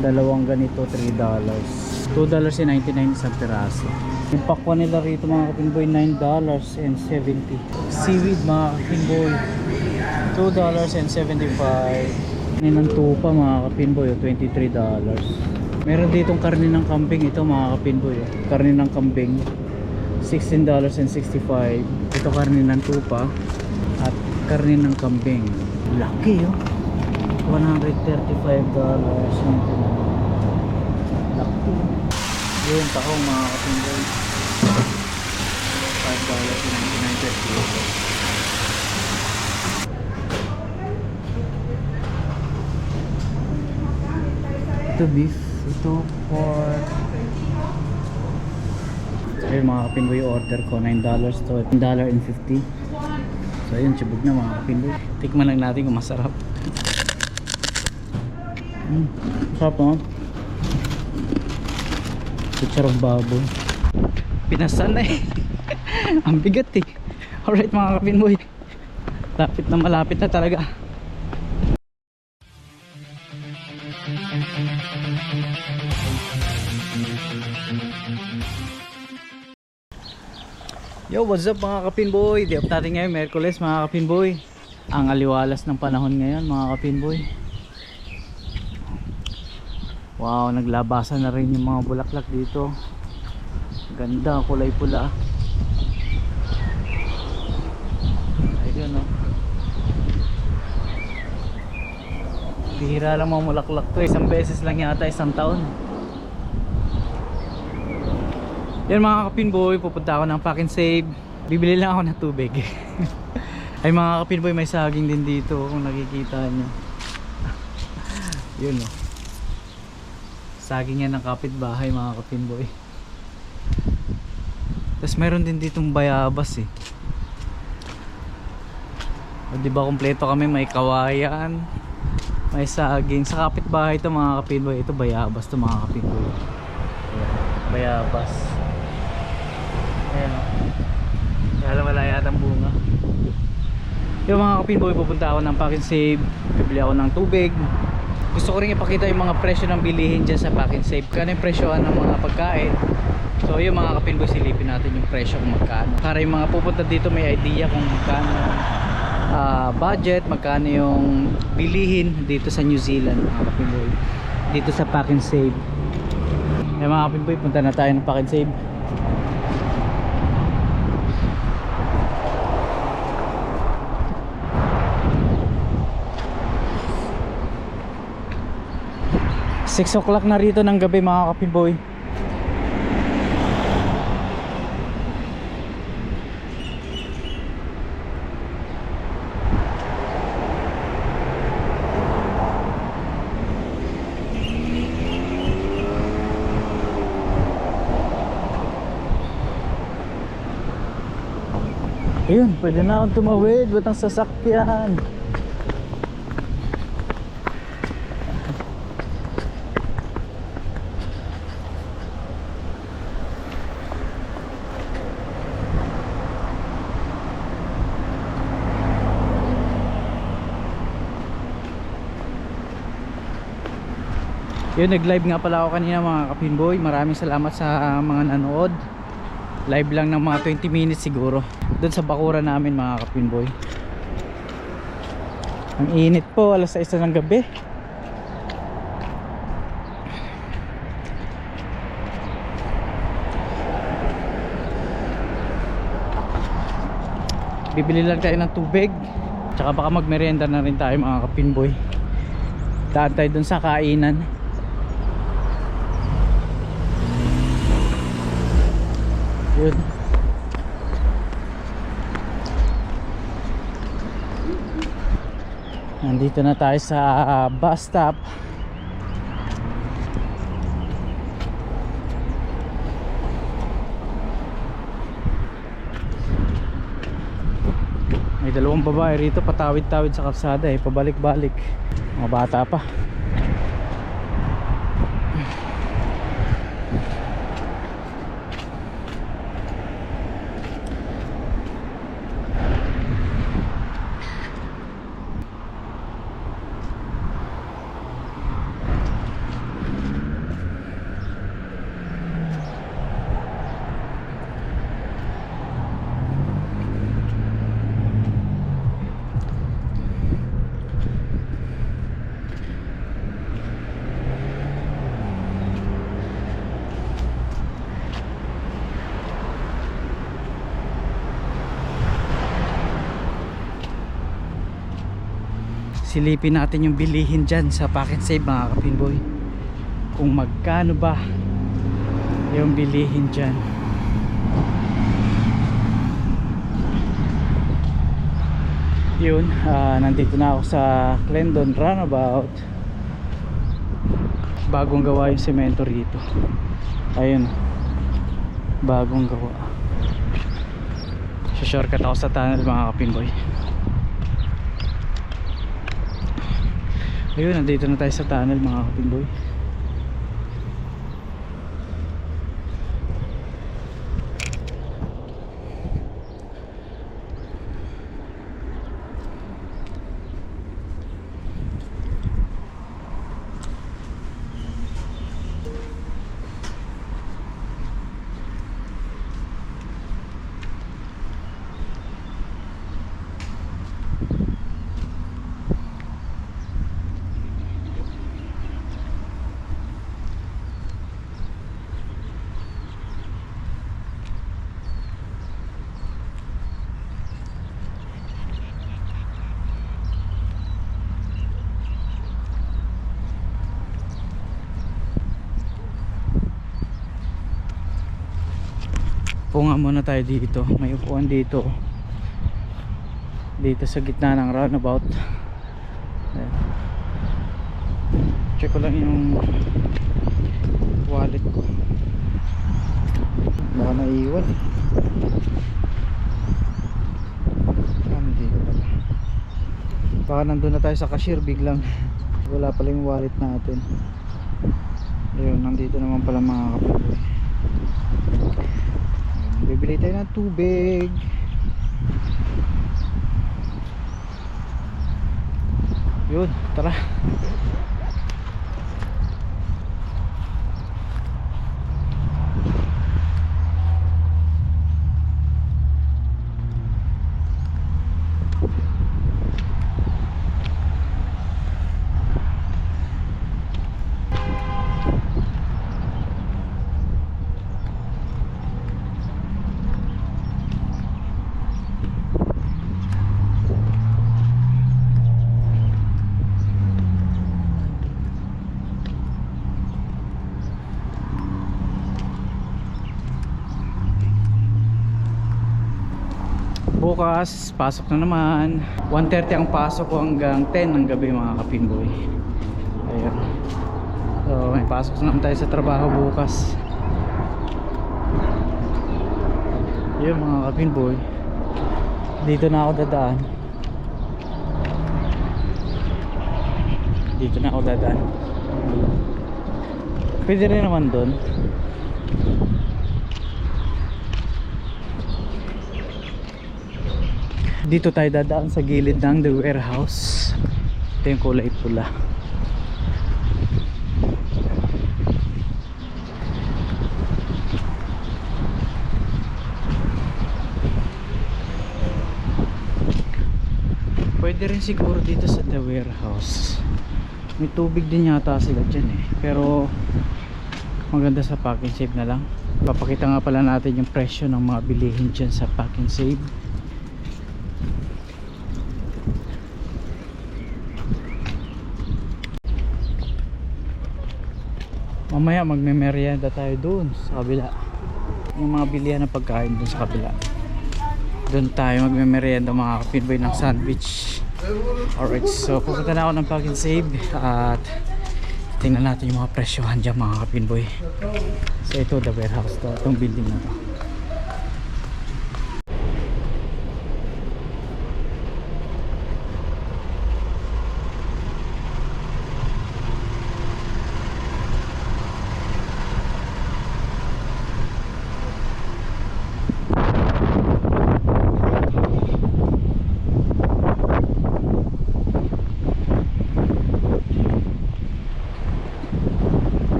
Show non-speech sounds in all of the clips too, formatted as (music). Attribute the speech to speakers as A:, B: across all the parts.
A: Dalawang ganito, 3 dollars. 2 dollars and 99 isang piraso. Yung pakwan nila rito mga kapinboy, 9 dollars and 70. Seaweed mga kapinboy, 2 dollars and 75. Karne ng mga kapinboy, oh, 23 dollars. Meron ditong karne ng kambing ito mga kapinboy. oh. Karne ng kambing, 16 dollars and 65. Ito karne ng tupa at karne ng kambing. Laki oh. 135 dollars. Laki. Yun, tahong mga kapinboy. 5 dollars and 99 pesos. Ito beef, ito pork. Ayun mga kapinboy order ko, 9 dollars to $1.50. So ayun, chibog na mga kapinboy. Tikman lang natin kung masarap. Mm, sarap no? Kutsarong baboy. Pinasan na eh. (laughs) Ang bigat eh. Alright mga kapinboy. Lapit na malapit na talaga. Yo, what's up mga kapinboy? Di up natin ngayon, Merkules mga kapinboy. Ang aliwalas ng panahon ngayon mga kapinboy. Wow, naglabasan na rin yung mga bulaklak dito. Ganda, kulay pula. Ayun no. Bihira lang mga bulaklak to. Isang beses lang yata, isang taon. Yan mga kapinboy, pupunta ako ng Pack Save. Bibili lang ako ng tubig. (laughs) Ay mga kapinboy, may saging din dito kung nakikita nyo. (laughs) Yun o. Saging yan ng kapitbahay mga kapinboy. Tapos meron din ditong bayabas eh. O, di ba kompleto kami, may kawayan, may saging. Sa kapitbahay ito mga kapinboy, ito bayabas to mga kapinboy. Ayan, Bayabas. Ayan o. Kaya wala yata bunga. Yung mga kapinboy, pupunta ako ng Pack and Save. Bibili ako ng tubig. Gusto ko rin ipakita yung mga presyo ng bilihin dyan sa Pack and Save. Kano yung presyohan ng mga pagkain. So yung mga kapinboy, silipin natin yung presyo kung magkano. Para yung mga pupunta dito may idea kung magkano ah, budget, magkano yung bilihin dito sa New Zealand mga kapinboy. Dito sa Pack and Save. Eh mga kapinboy, punta na tayo ng Pack Save. Six o'clock na rito ng gabi mga kapinboy. Ayun, pwede na akong tumawid. Ba't ang sasakyan? Yun, nag-live nga pala ako kanina mga kapinboy. Maraming salamat sa mga nanood. Live lang ng mga 20 minutes siguro. Doon sa bakura namin mga kapinboy. Ang init po, alas 6 na ng gabi. Bibili lang tayo ng tubig. Tsaka baka magmerienda na rin tayo mga kapinboy. Daan tayo dun sa kainan. Yun. Nandito na tayo sa bus stop. May dalawang babae rito patawid-tawid sa kalsada eh, pabalik-balik. Mga bata pa. Silipin natin yung bilihin dyan sa and save mga kapinboy kung magkano ba yung bilihin dyan. Yun ah, nandito na ako sa Clendon Runabout. Bagong gawa yung semento rito. Ayun bagong gawa. Shortcut ako sa tunnel mga kapinboy ayun nandito na tayo sa tunnel mga kapinboy Punga muna tayo dito. May upuan dito. Dito sa gitna ng roundabout. Ayan. Check ko lang yung wallet ko. Baka naiwan eh. Baka nandun na tayo sa cashier biglang wala pala yung wallet natin. Ayun, nandito naman pala mga kapatid. Bibili tayo ng tubig. Yun, tara. Bukas, pasok na naman. 1.30 ang pasok ko hanggang 10 ng gabi mga kapinboy. Ayun. So, may pasok na naman tayo sa trabaho bukas. Yun mga kapinboy. Dito na ako dadaan. Dito na ako dadaan. Pwede rin naman doon. Dito tayo dadaan sa gilid ng the warehouse. Ito yung kulay pula. Pwede rin siguro dito sa the warehouse. May tubig din yata sila dyan eh. Pero maganda sa pack save na lang. Papakita nga pala natin yung presyo ng mga bilihin dyan sa pack save. Mamaya magme-merienda tayo doon sa kabila. Yung mga bilihan ng pagkain doon sa kabila. Doon tayo magme-merienda mga kapinboy ng sandwich. Alright so pupunta na ako ng and save at tingnan natin yung mga presyohan dyan mga kapinboy so ito the warehouse to itong building na to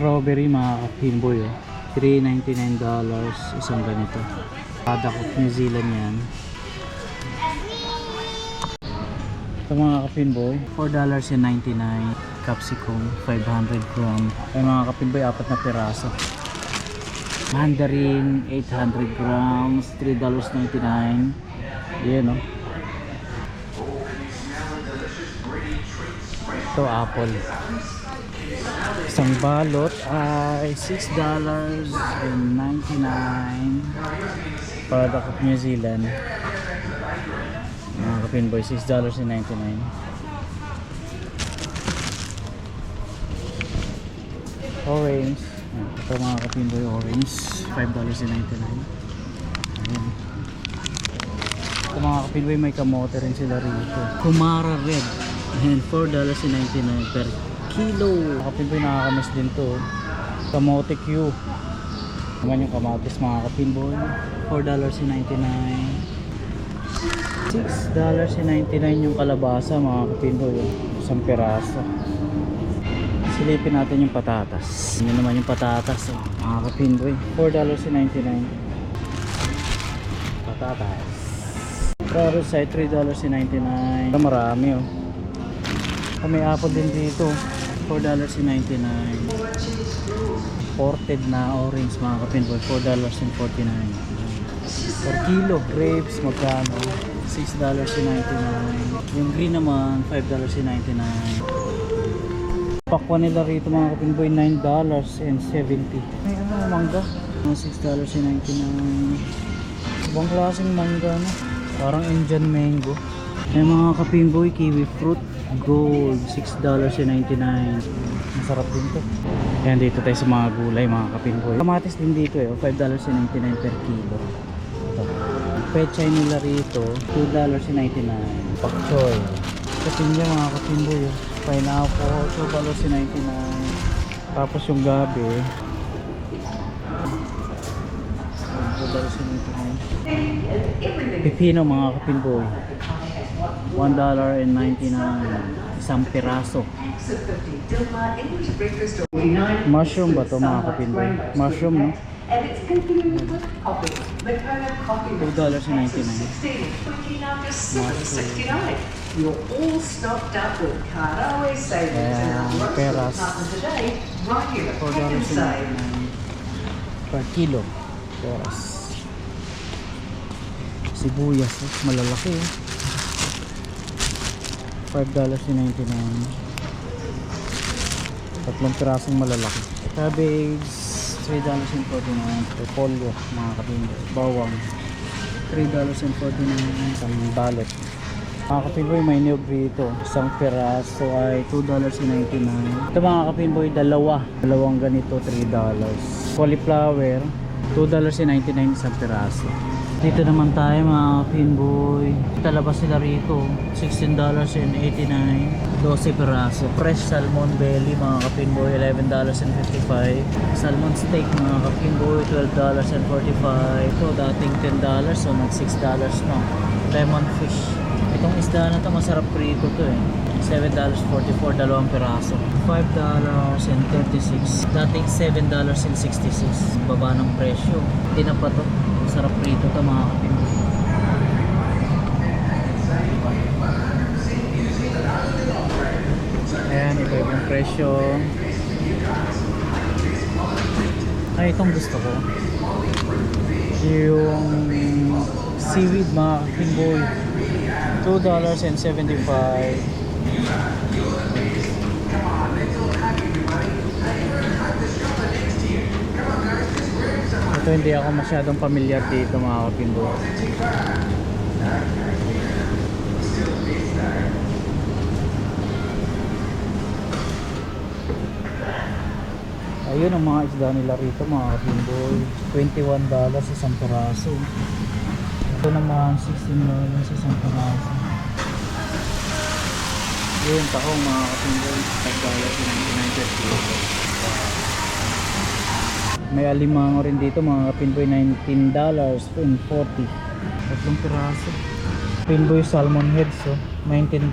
A: strawberry mga kapinboy oh. $3.99 isang ganito. Product of New Zealand yan. Ito mga kapinboy, $4.99 capsicum, 500 gram. Ay mga kapinboy, apat na piraso. Mandarin, 800 grams, $3.99. Yan oh. Ito apple. Isang balot ay $6.99 Product of New Zealand. Mga kapinboy, $6.99 Orange. Ito mga kapinboy, orange. $5.99 Ayan. Ito mga kapinboy, may kamote rin sila rito. Kumara Red. Ayan, $4.99 per kilo. Kapinboy nakakamiss din to. Kamote Q. Naman yung kamatis mga kapinboy. $4.99. $6.99 yung kalabasa mga kapinboy. Isang peraso. Silipin natin yung patatas. Yun naman yung patatas oh, mga kapinboy. $4.99. Patatas. Carrots ay $3.99. Marami oh. May apple din dito. $4.99. Ported na orange mga kapinboy. $4.49. Per kilo. Grapes magkano? $6.99. Yung green naman, $5.99. Pakwa nila rito mga kapinboy, $9.70. May ano, mangga. Mga $6.99. Ibang klaseng mangga no? Parang Indian mango. May mga kapinboy, kiwi fruit, gold, $6.99. Masarap din to. Ayan, dito tayo sa mga gulay, mga kapinboy. Kamatis din dito eh, $5.99 per kilo. Ito. Pechay nila rito, $2.99. Pak choy. Kasi niya mga kapinboy, oh. pineapple, $2.99. Tapos yung gabi, $2.99. Pipino mga kapinboy. $1.99 isang piraso mushroom ba to mga kapinboy mushroom no
B: And it's continuing coffee. Makona coffee
A: $2.99
B: 16, 20 now just 769. You're all stocked up with Cardo savings and
A: Ayan,
B: our
A: peras.
B: department today, right here at Pack and Save.
A: $4.99 per kilo peras sibuyas oh, malalaki oh. $5.99 tatlong pirasong malalaki. Cabbage $3.49 repolyo mga kapinbo bawang $3.49 isang balot mga kapinboy may niyog dito isang piraso ay $2.99 ito mga kapinboy dalawa. Dalawang ganito $3 cauliflower $2.99 isang piraso dito naman tayo mga pinboy. Talabas sila rito. $16.89. 12 peraso. Fresh salmon belly mga kapinboy. $11.55. Salmon steak mga kapinboy. $12.45. Ito dating $10. So nag $6 na. Lemon fish. Itong isda na to masarap prito to eh. $7.44 dalawang peraso. $5.36. Dating $7.66. Baba ng presyo. Hindi na pa to. Masarap prito to mga kapinboy. Ayan, iba ibang presyo. Ay, itong gusto ko. Yung seaweed mga kapinboy. $2.75. Ito hindi ako masyadong pamilyar dito mga kapinboy. Ayun ang mga isda nila rito mga kapinboy. $21 isang peraso. Ito naman $16 isang peraso. Yun, tahong mga kapinboy. $5.99 per kilo. May alimango rin dito mga kapinboy $19.40 Tatlong piraso. Pinboy salmon heads oh, $19.85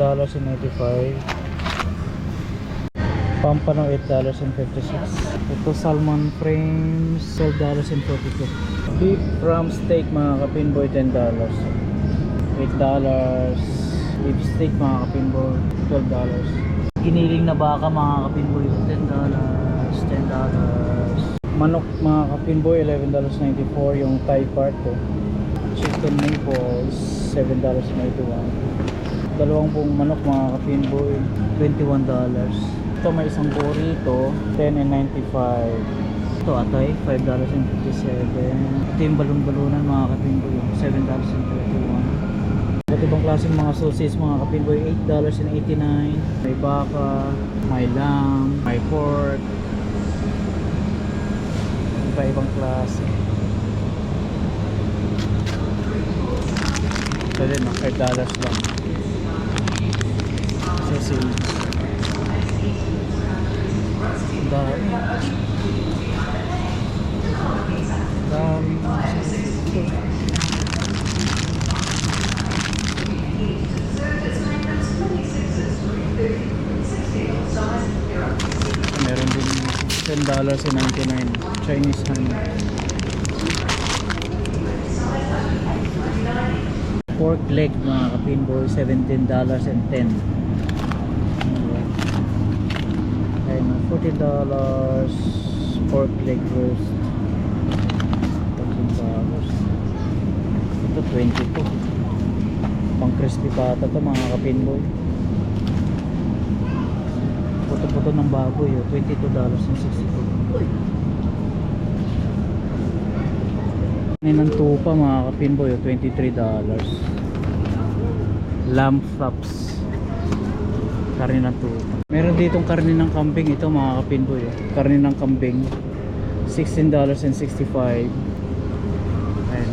A: Pampano $8.56 Ito salmon frames $12.42 Beef from steak mga kapinboy $10 $8 Beef steak mga kapinboy $12 Giniling na baka mga kapinboy $10 $10 Manok mga kapinboy $11.94 yung thigh part ko. Chicken meatballs $7.91 Dalawang buong manok mga kapinboy $21 Ito may isang burrito $10.95 Ito atay $5.57 Ito yung balon-balunan mga kapinboy $7.31 Iba't ibang klaseng mga sauces mga kapinboy $8.89 May baka, may lamb, may pork Iba-ibang klase. Ito din, no? $5 lang. Sausage dami. Dami Meron din $10.99 Chinese honey. Pork leg mga kapinboy $17.10 ayun na $40 pork leg roast. $14 ito 22 pang crispy pata to mga kapinboy puto-puto ng baboy oh, $22.62 Kanin ng tupa mga kapinboy, oh, $23 Lamb chops Karne ng tupa. Meron ditong karne ng kambing ito mga kapinboy oh. Karne ng kambing. $16.65 Ayan.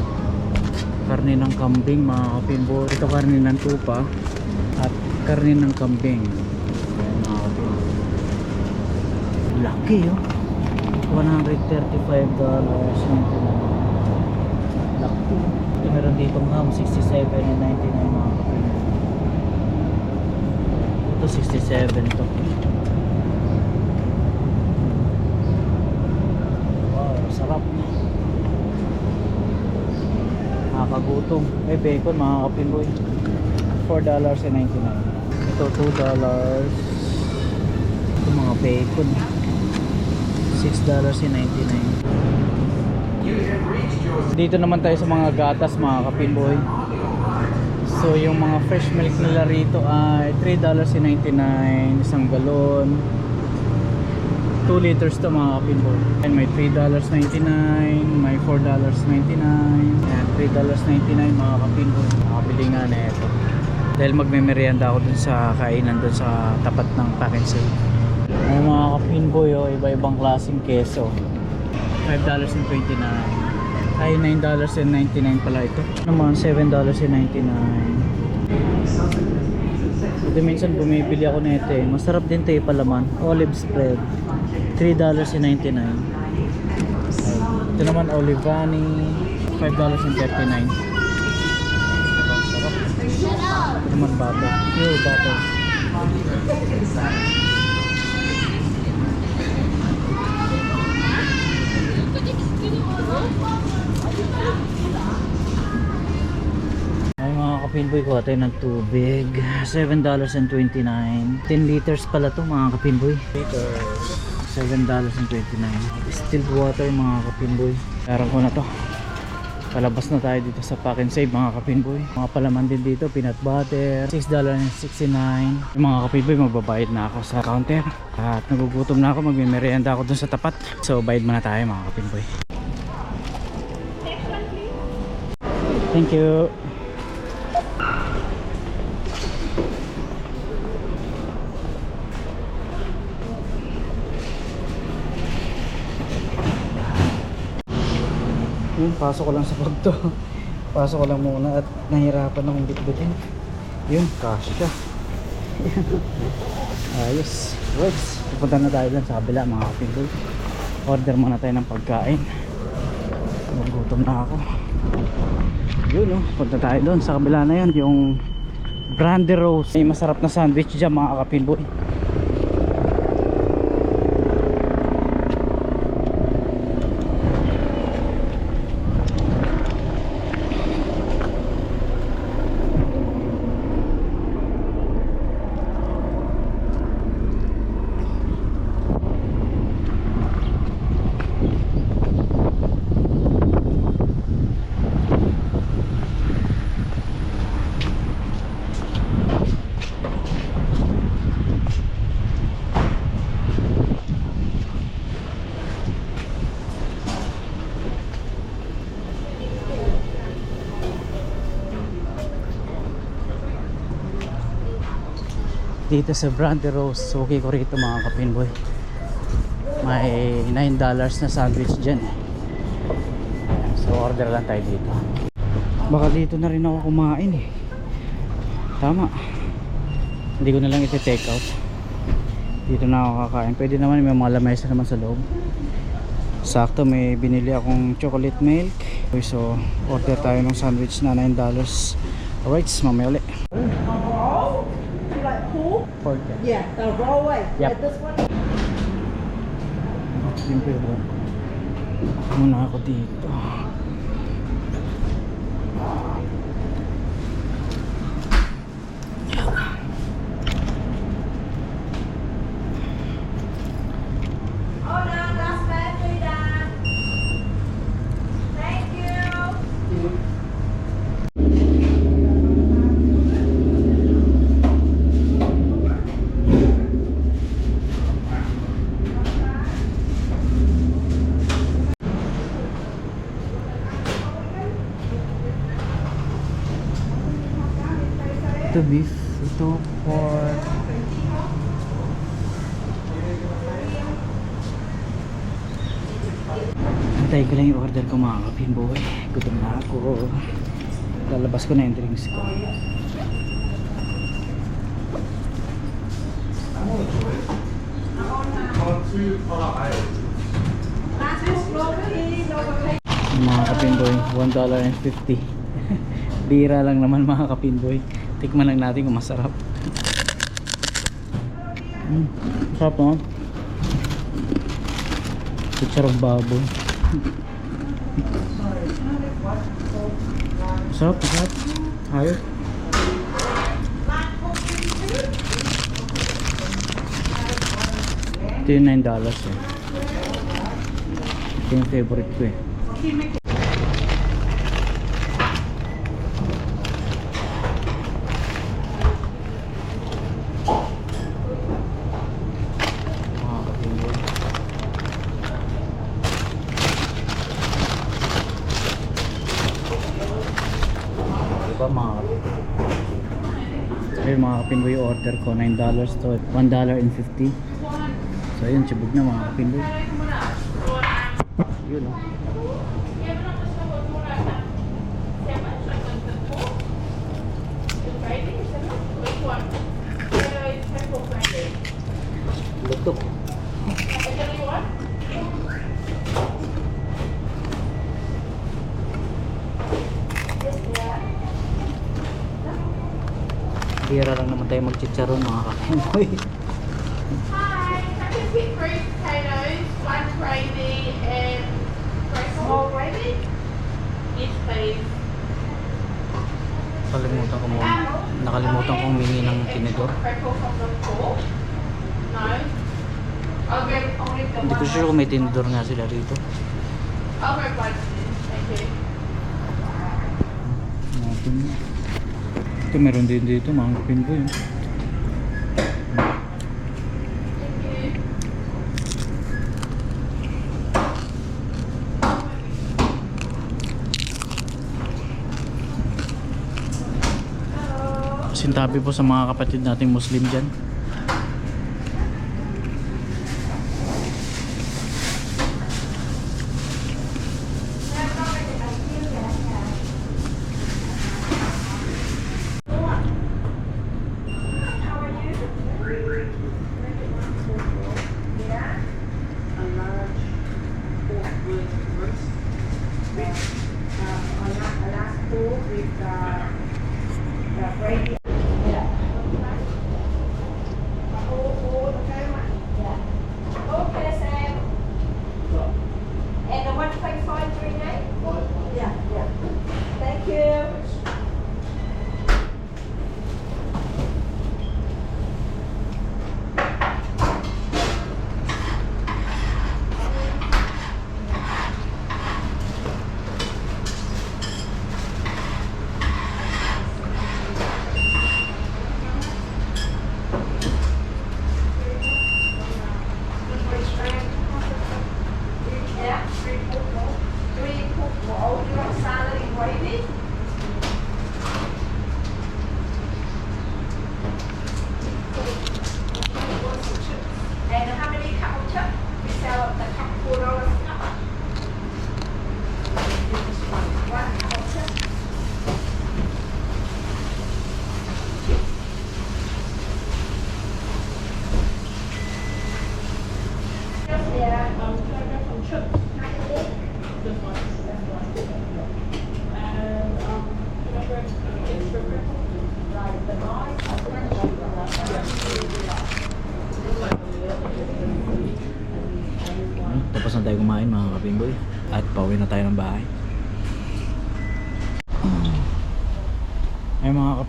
A: Karne ng kambing mga kapinboy. Ito karne ng tupa At karne ng kambing Ayan mga kapinboy Laki oh $135.99 Laki. Ito meron dito ham 67 and 99 mga kapatid. Ito 67 to. Wow, sarap. Nakakagutom. Eh, bacon mga kapimboy. $4.99. Ito $2. Ito mga bacon. $6.99. Dito naman tayo sa mga gatas mga kapinboy. So yung mga fresh milk nila rito ay $3.99 isang galon. 2 liters to mga kapinboy. And may $3.99, may $4.99, and $3.99 mga kapinboy. Makabili nga na ito. Dahil magmemeryenda ako dun sa kainan dun sa tapat ng pack and save. May mga kapinboy oh, iba-ibang klaseng keso. $5.29 ay $9.99 pala ito. Naman $7.99 Ito minsan bumibili ako nito eh. Masarap din ito eh palaman. Olive spread. $3.99 ito naman olivani. $5.39 ito naman butter pure butter kapinboy ko tayo ng tubig. $7.29 10 liters pala to mga kapinboy liters $7.29 Distilled water mga kapinboy Meron ko na to. Palabas na tayo dito sa pack and save mga kapinboy Mga palaman din dito peanut butter $6.69 Yung mga kapinboy magbabayad na ako sa counter. At nagugutom na ako magmimerienda ako dun sa tapat. So bayad muna tayo mga kapinboy Thank you Yun, pasok ko lang sa pagto. pasok ko lang muna at nahirapan akong bitbitin. Yun, kasya. (laughs) Ayos. Right. Pupunta na tayo dun sa kabila mga kapindoy. Order muna tayo ng pagkain. Nagutom na ako. Yun oh, punta tayo doon sa kabila na yan, yung Brandy Rose. May masarap na sandwich dyan mga kapinboy. Dito sa Brante Rose. Suki ko rito mga kapinboy. May $9 na sandwich dyan eh. So order lang tayo dito. Baka dito na rin ako kumain eh. Tama. Hindi ko na lang iti-take out. Dito na ako kakain. Pwede naman may mga lamesa naman sa loob. Sakto may binili akong chocolate milk. So order tayo ng sandwich na $9. Alright, mamaya ulit.
B: Roll? You like pool?
A: Pork.
B: Yeah, the roll way.
A: Yep.
B: Like this one?
A: Siyempre bro. Muna ako dito.
C: Oh no, that's badly done. Thank you.
A: Ito beef. Ito pork. Antayin ko lang yung order ko mga kapimboy. Gutom na ako. Lalabas ko na yung drinks ko. Mga kapinboy, $1.50. (laughs) Bira lang naman mga kapinboy. Tikman lang natin kung masarap. Mm, sarap no? Chicharong baboy. (laughs) Sarap, sarap. Ayos. Ito yung $9 eh. Ito yung favorite ko eh. Mga kapinboy. Diba mga? Ayun mga kapinboy order ko $9 to $1.50 So ayun chibog na mga kapinboy Yun oh. Lutok Bira lang naman tayo magchicharon mga kapinboy
C: Hi, can pick three potatoes, one gravy, and small gravy. Yes, please.
A: Nakalimutan ko mo Nakalimutan kong humingi ng tinidor Hindi ko sure kung may tinidor nga sila rito
C: one. Thank you.
A: Natin. Ito meron din dito mga kapinboy oh. Sintabi po sa mga kapatid nating Muslim dyan.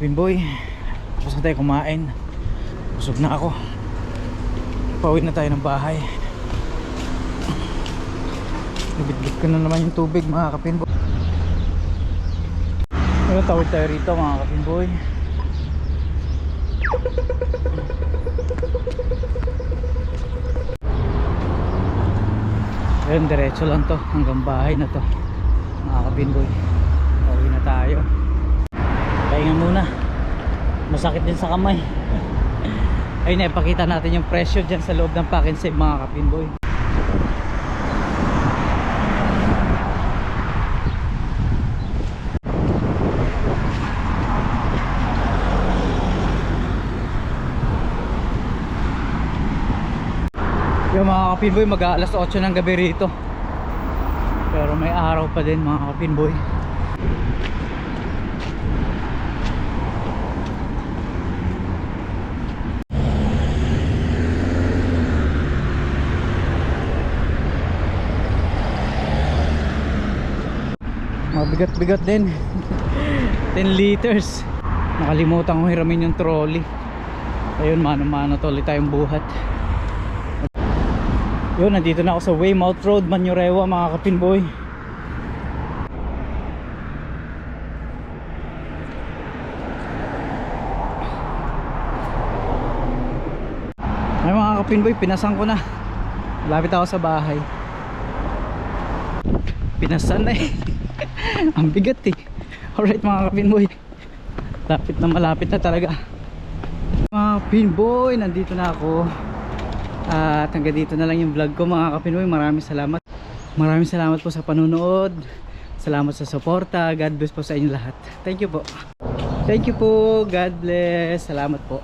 A: Kapimboy tapos na tayo kumain. Busog na ako. Pauwi na tayo ng bahay. Nabitbit ko na naman yung tubig mga kapimboy pero tawid tayo rito mga kapimboy Ayun, diretso lang to. Hanggang bahay na to. Mga kapinboy Pauwi na tayo Pahinga muna. Masakit din sa kamay. (laughs) Ayun, ipakita natin yung presyo dyan sa loob ng pack and mga kapinboy Yung mga kapinboy mag alas 8 ng gabi rito. Pero may araw pa din mga kapinboy Mabigat-bigat din. (laughs) 10 liters. Nakalimutan ko hiramin yung trolley. Ayun mano-mano to ulit tayong buhat. Yun, nandito na ako sa Weymouth Road, Manurewa mga kapinboy Ay mga kapinboy, pinasan ko na. Lapit ako sa bahay. Pinasan na eh (laughs) (laughs) Ang bigat eh Alright mga kapinboy Lapit na malapit na talaga Mga kapinboy, nandito na ako at hanggang dito na lang yung vlog ko mga kapinoy. Maraming salamat. Maraming salamat po sa panonood. Salamat sa suporta. God bless po sa inyo lahat. Thank you po. Thank you po. God bless. Salamat po.